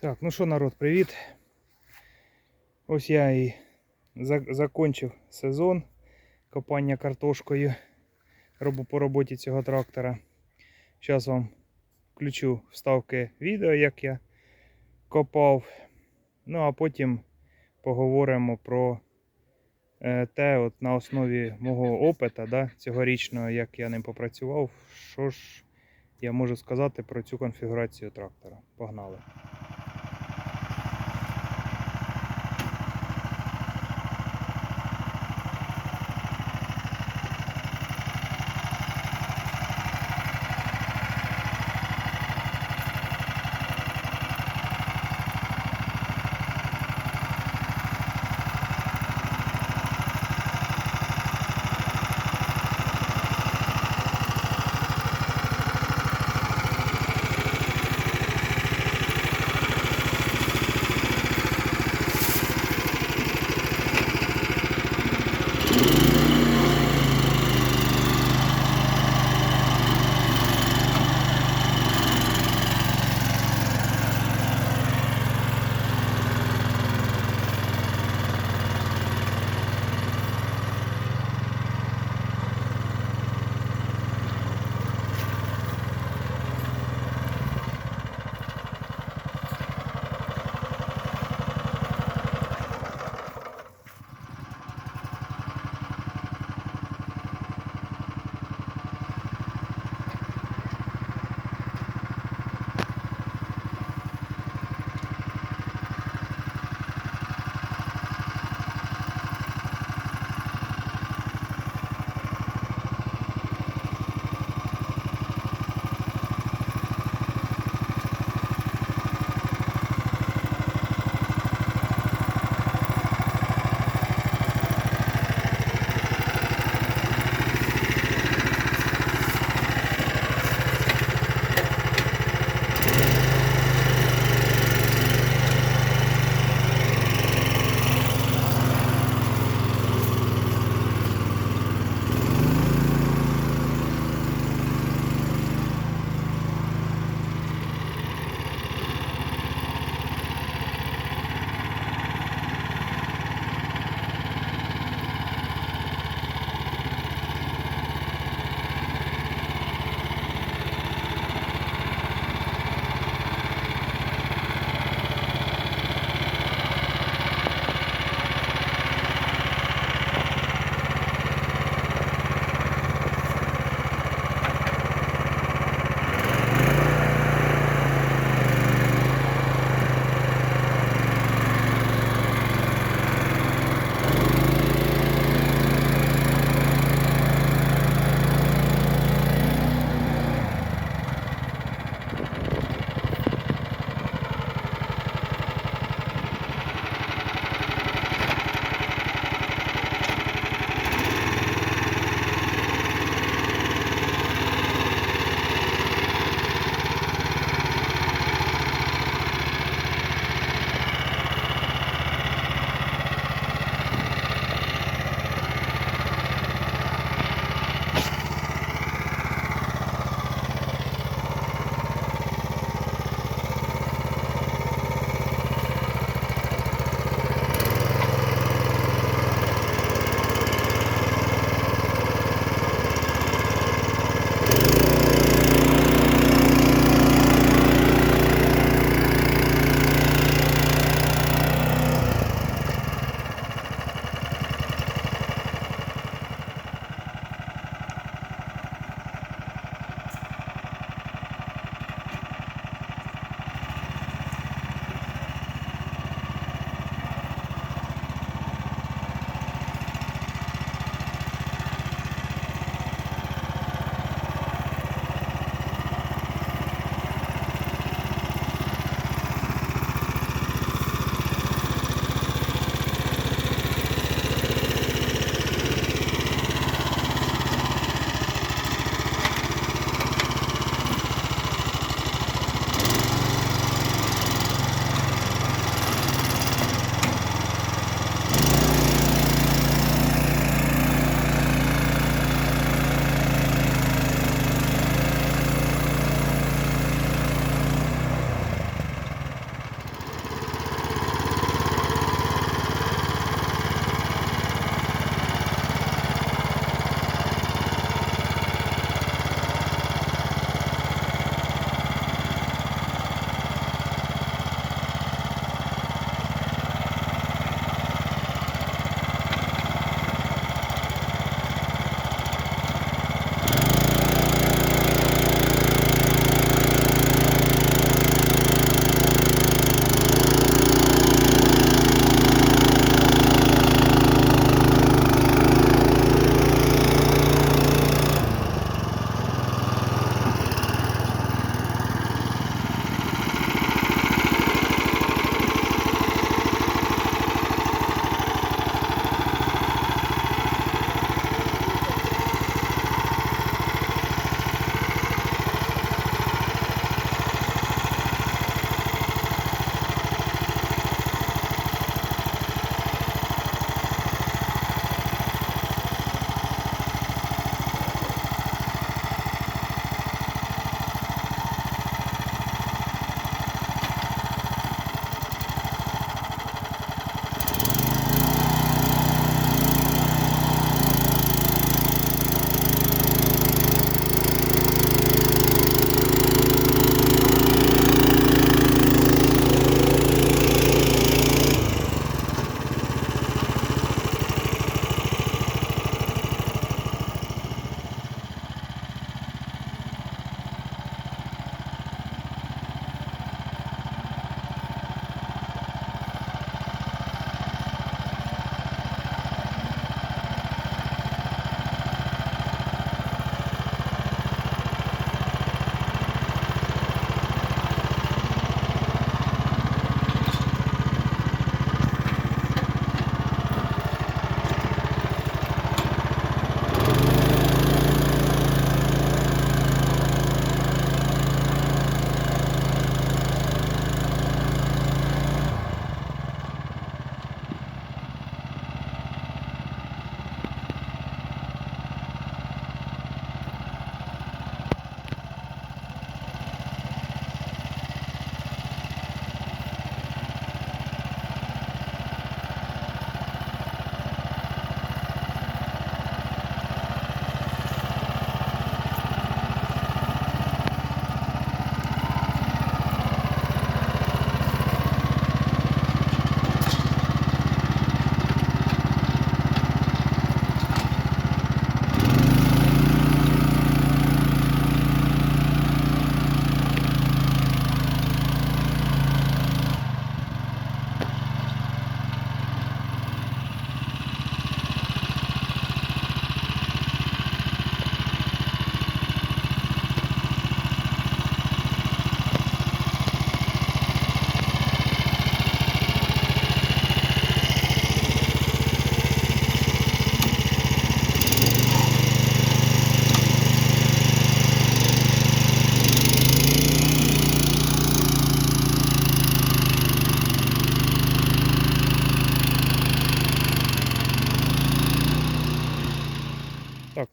Так, ну що, народ, привіт. Ось я і за- закончив сезон копання картошкою по роботі цього трактора. Зараз вам включу вставки відео, як я копав. Ну а потім поговоримо про е, те, от на основі мого опита, да, цьогорічного, як я ним попрацював, що ж я можу сказати про цю конфігурацію трактора. Погнали.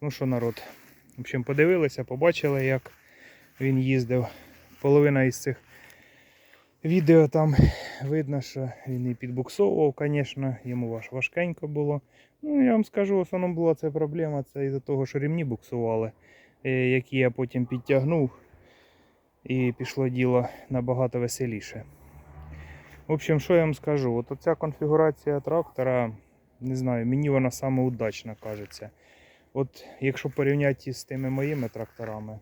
Ну що, народ? В общем, подивилися, побачили, як він їздив. Половина із цих відео там видно, що він і підбуксовував, звісно, йому важ важкенько було. Ну, я вам скажу, в основному була це проблема, це із-за того, що ремні буксували, е, які я потім підтягнув, і пішло діло набагато веселіше. В общем, що я вам скажу? От оця конфігурація трактора, не знаю, мені вона саме удачна кажеться. От якщо порівняти з тими моїми тракторами,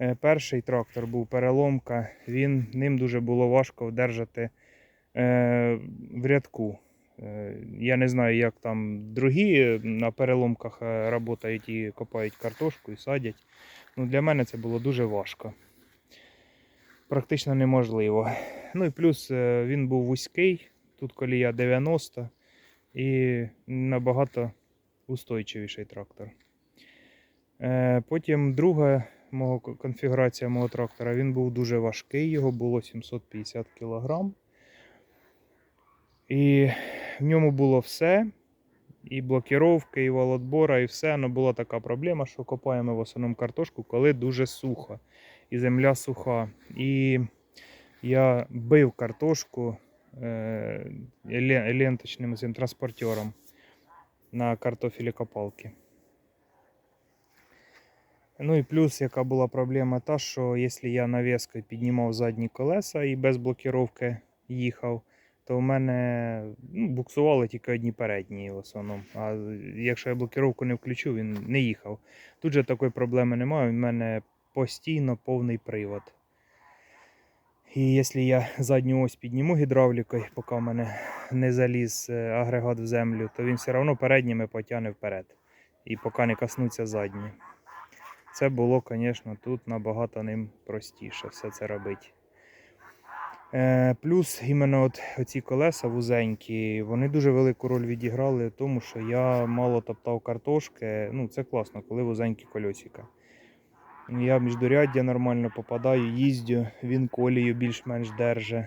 е, перший трактор був переломка, він, ним дуже було важко вдержати е, в рядку. Е, Я не знаю, як там другі на переломках е, працюють і копають картошку і садять. Ну, для мене це було дуже важко. Практично неможливо. Ну і плюс е, він був вузький, тут колія 90 і набагато устойчивіший трактор. Е, Потім друга мого конфігурація мого трактора, він був дуже важкий, його було 750 кг. І в ньому було все. І блокіровки, і володбора, і все. Але була така проблема, що копаємо в основному картошку, коли дуже сухо. І земля суха. І я бив картошку е, ленточним цим транспортером на картофелі копалки. Ну і плюс, яка була проблема, та, що якщо я навіскою піднімав задні колеса і без блокіровки їхав, то в мене ну, буксували тільки одні передні в основному. А якщо я блокіровку не включу, він не їхав. Тут же такої проблеми немає, у мене постійно повний привод. І якщо я задню ось підніму гідравлікою, поки в мене не заліз е, агрегат в землю, то він все одно передніми потягне вперед. І поки не коснуться задні. Це було, звісно, тут набагато ним простіше все це робити. Е, плюс іменно от оці колеса вузенькі, вони дуже велику роль відіграли в тому, що я мало топтав картошки. Ну, це класно, коли вузенькі кольосика. Я в міждуряддя нормально попадаю, їздю, він колію більш-менш держить,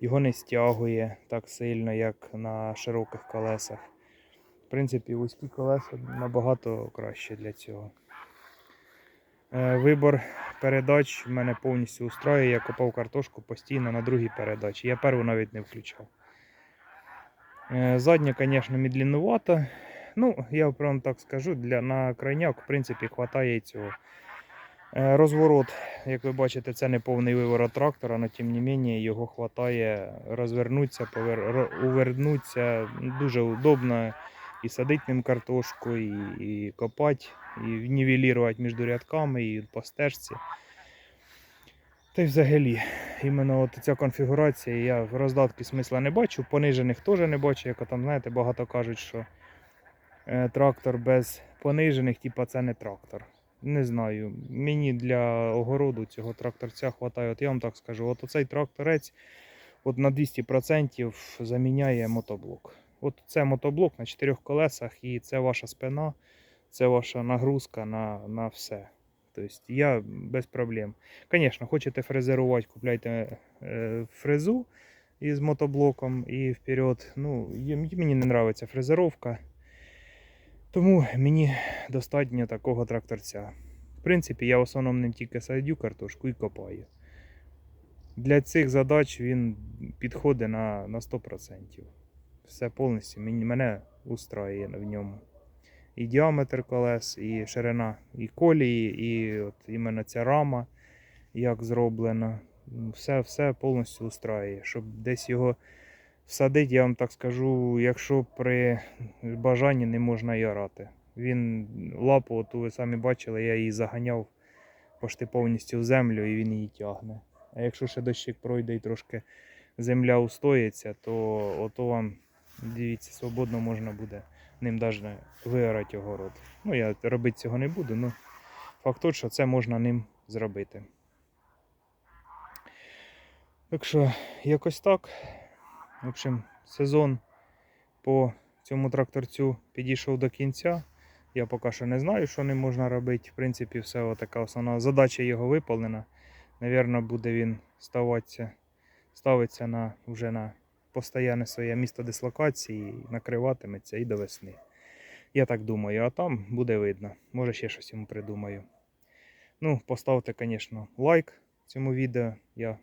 його не стягує так сильно, як на широких колесах. В принципі, вузькі колеса набагато краще для цього. Е, Вибор передач в мене повністю устраює. Я копав картошку постійно на другій передачі. Я перву навіть не включав. Е, Задня, звісно, медленнувата. Ну, я прям так скажу, для, на крайняк, в принципі, хватає цього. Е, Розворот, як ви бачите, це не повний виворот трактора, але тим не менше його хватає розвернутися, повер... увернутися. Дуже удобно і садити ним картошку, і, і копати, і нівелірувати між рядками, і по стежці. Та й взагалі, іменно от ця конфігурація, я в роздатки смисла не бачу, понижених теж не бачу, як там, знаєте, багато кажуть, що е, трактор без понижених, типа це не трактор. Не знаю. Мені для огороду цього тракторця вистачає. От я вам так скажу, от оцей тракторець от на 200% заміняє мотоблок. От це мотоблок на чотирьох колесах, і це ваша спина, це ваша нагрузка на, на все. Тобто я без проблем. Звісно, хочете фрезерувати, купляйте е, фрезу із мотоблоком і вперед. Ну, мені не подобається фрезеровка. Тому мені достатньо такого тракторця. В принципі, я в основному ним тільки садю картошку і копаю. Для цих задач він підходить на, на 100%. Все повністю мене устраює в ньому. І діаметр колес, і ширина, і колії, і от іменно ця рама, як зроблена. Все, все повністю устраює. Щоб десь його всадити, я вам так скажу, якщо при бажанні не можна і орати. Він лапу, от ви самі бачили, я її заганяв почти повністю в землю і він її тягне. А якщо ще дощик пройде і трошки земля устоїться, то ото вам, дивіться, свободно можна буде ним навіть виорати огород. Ну, я робити цього не буду, але факт тот, що це можна ним зробити. Так що, якось так. В общем, сезон по цьому тракторцю підійшов до кінця. Я поки що не знаю, що ним можна робити. В принципі, все така основна задача його виповнена. Навірно, буде він ставатися, ставиться на, вже на постійне своє місто дислокації, накриватиметься і до весни. Я так думаю, а там буде видно. Може ще щось йому придумаю. Ну, поставте, звісно, лайк цьому відео. Я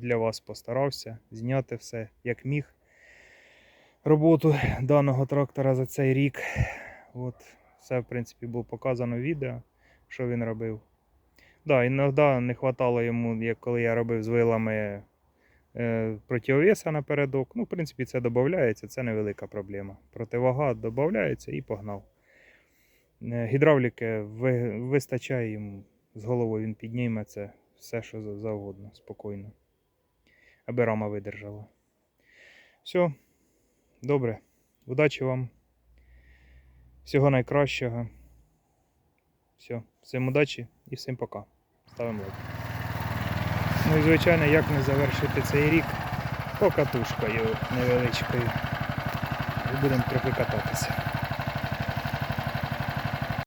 для вас постарався зняти все як міг. Роботу даного трактора за цей рік. От, все, в принципі, було показано в відео, що він робив. Да, іноді не вистачало йому, як коли я робив з вилами е, противовеса напередок. Ну, в принципі, це додається, це невелика проблема. Противага додається і погнав. Е, Гідравліки ви- вистачає йому з головою він підніме це все, що завгодно, спокійно. Аби рама видержала. Все, добре. Удачі вам. Всього найкращого. Все, всім удачі і всім пока. Ставимо лайк. Ну і звичайно, як не завершити цей рік покатушкою невеличкою. І будемо трохи кататися.